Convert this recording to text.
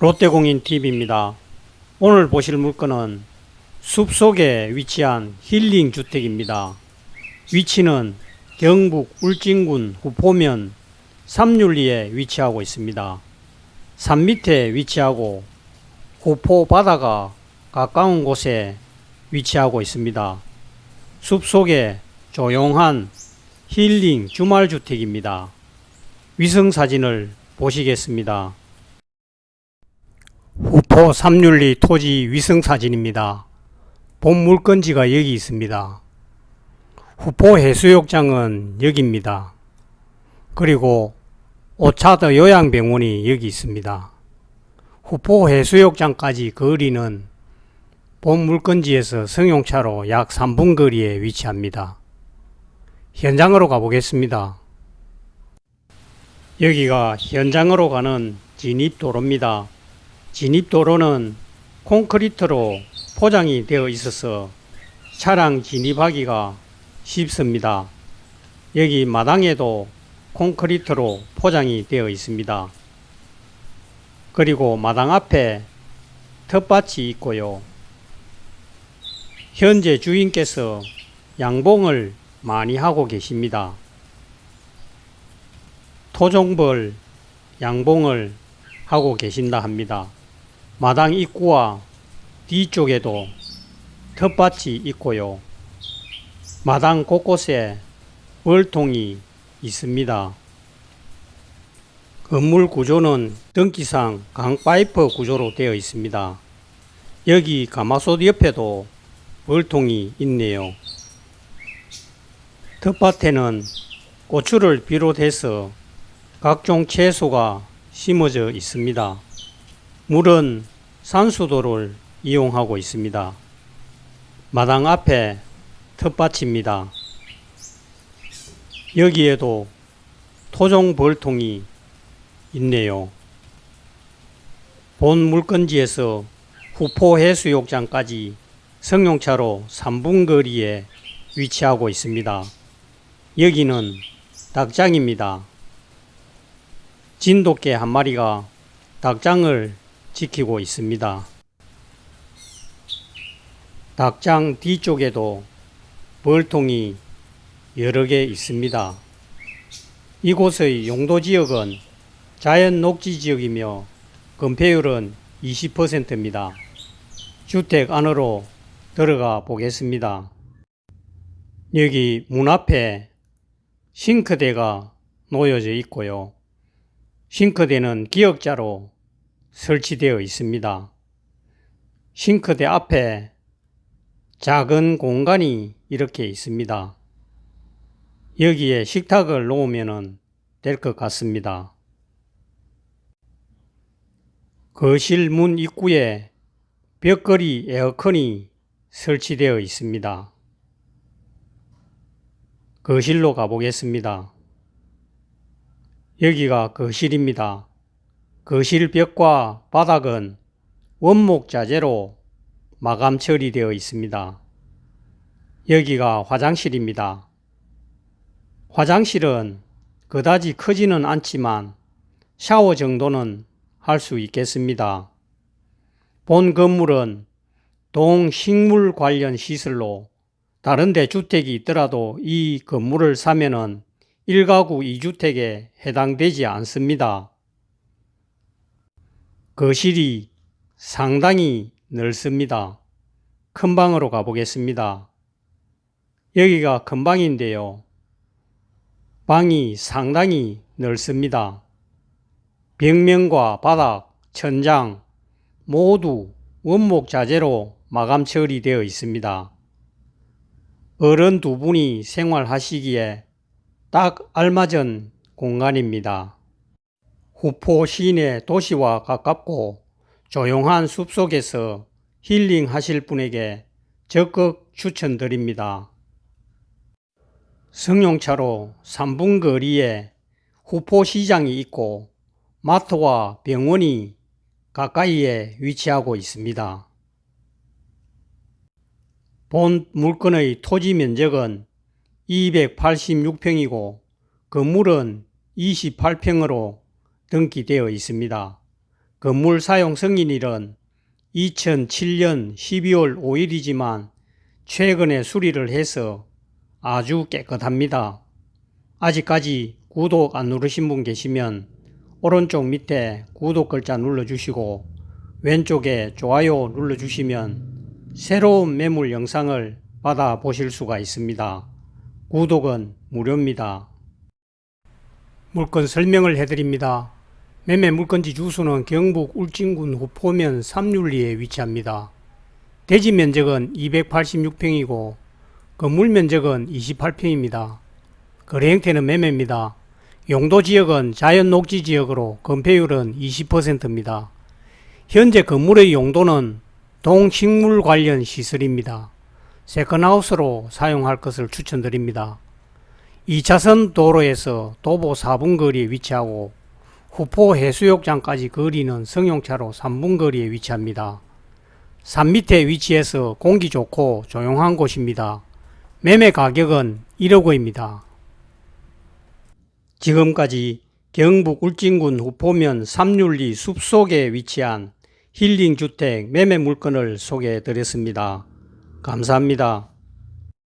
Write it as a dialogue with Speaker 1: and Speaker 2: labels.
Speaker 1: 롯데공인TV입니다. 오늘 보실 물건은 숲속에 위치한 힐링 주택입니다. 위치는 경북 울진군 후포면 삼윤리에 위치하고 있습니다. 산 밑에 위치하고 후포 바다가 가까운 곳에 위치하고 있습니다. 숲속에 조용한 힐링 주말 주택입니다. 위성 사진을 보시겠습니다. 후포 삼윤리 토지 위성 사진입니다. 본 물건지가 여기 있습니다. 후포 해수욕장은 여기입니다. 그리고 오차더 요양병원이 여기 있습니다. 후포 해수욕장까지 거리는 본 물건지에서 승용차로 약 3분 거리에 위치합니다. 현장으로 가보겠습니다. 여기가 현장으로 가는 진입도로입니다. 진입도로는 콘크리트로 포장이 되어 있어서 차량 진입하기가 쉽습니다. 여기 마당에도 콘크리트로 포장이 되어 있습니다. 그리고 마당 앞에 텃밭이 있고요. 현재 주인께서 양봉을 많이 하고 계십니다. 토종벌 양봉을 하고 계신다 합니다. 마당 입구와 뒤쪽에도 텃밭이 있고요. 마당 곳곳에 월통이 있습니다. 건물 구조는 등기상 강파이프 구조로 되어 있습니다. 여기 가마솥 옆에도 월통이 있네요. 텃밭에는 고추를 비롯해서 각종 채소가 심어져 있습니다. 물은 산수도를 이용하고 있습니다. 마당 앞에 텃밭입니다. 여기에도 토종 벌통이 있네요. 본 물건지에서 후포 해수욕장까지 승용차로 3분 거리에 위치하고 있습니다. 여기는 닭장입니다. 진돗개 한 마리가 닭장을 지키고 있습니다. 닭장 뒤쪽에도 벌통이 여러 개 있습니다. 이곳의 용도 지역은 자연 녹지 지역이며 건폐율은 20%입니다. 주택 안으로 들어가 보겠습니다. 여기 문 앞에 싱크대가 놓여져 있고요. 싱크대는 기역자로 설치되어 있습니다. 싱크대 앞에 작은 공간이 이렇게 있습니다. 여기에 식탁을 놓으면 될 것 같습니다. 거실 문 입구에 벽걸이 에어컨이 설치되어 있습니다. 거실로 가보겠습니다. 여기가 거실입니다. 거실 벽과 바닥은 원목 자재로 마감 처리되어 있습니다. 여기가 화장실입니다. 화장실은 그다지 크지는 않지만 샤워 정도는 할 수 있겠습니다. 본 건물은 동식물 관련 시설로 다른데 주택이 있더라도 이 건물을 사면은 1가구 2주택에 해당되지 않습니다. 거실이 상당히 넓습니다. 큰 방으로 가보겠습니다. 여기가 큰 방인데요. 방이 상당히 넓습니다. 벽면과 바닥, 천장 모두 원목 자재로 마감 처리되어 있습니다. 어른 두 분이 생활하시기에 딱 알맞은 공간입니다. 후포 시내 도시와 가깝고 조용한 숲속에서 힐링 하실 분에게 적극 추천드립니다. 승용차로 3분 거리에 후포 시장이 있고 마트와 병원이 가까이에 위치하고 있습니다. 본 물건의 토지 면적은 286평이고 건물은 28평으로 등기되어 있습니다. 건물 사용 승인일은 2007년 12월 5일이지만 최근에 수리를 해서 아주 깨끗합니다. 아직까지 구독 안 누르신 분 계시면 오른쪽 밑에 구독 글자 눌러주시고 왼쪽에 좋아요 눌러주시면 새로운 매물 영상을 받아 보실 수가 있습니다. 구독은 무료입니다. 물건 설명을 해드립니다. 매매 물건지 주소는 경북 울진군 후포면 삼률리에 위치합니다. 대지 면적은 286평이고 건물 면적은 28평입니다. 거래 형태는 매매입니다. 용도 지역은 자연 녹지 지역으로 건폐율은 20%입니다. 현재 건물의 용도는 동식물 관련 시설입니다. 세컨하우스로 사용할 것을 추천드립니다. 2차선 도로에서 도보 4분 거리에 위치하고 후포 해수욕장까지 거리는 승용차로 3분 거리에 위치합니다. 산 밑에 위치해서 공기 좋고 조용한 곳입니다. 매매 가격은 1억 원입니다. 지금까지 경북 울진군 후포면 삼률리 숲속에 위치한 힐링주택 매매 물건을 소개해 드렸습니다. 감사합니다.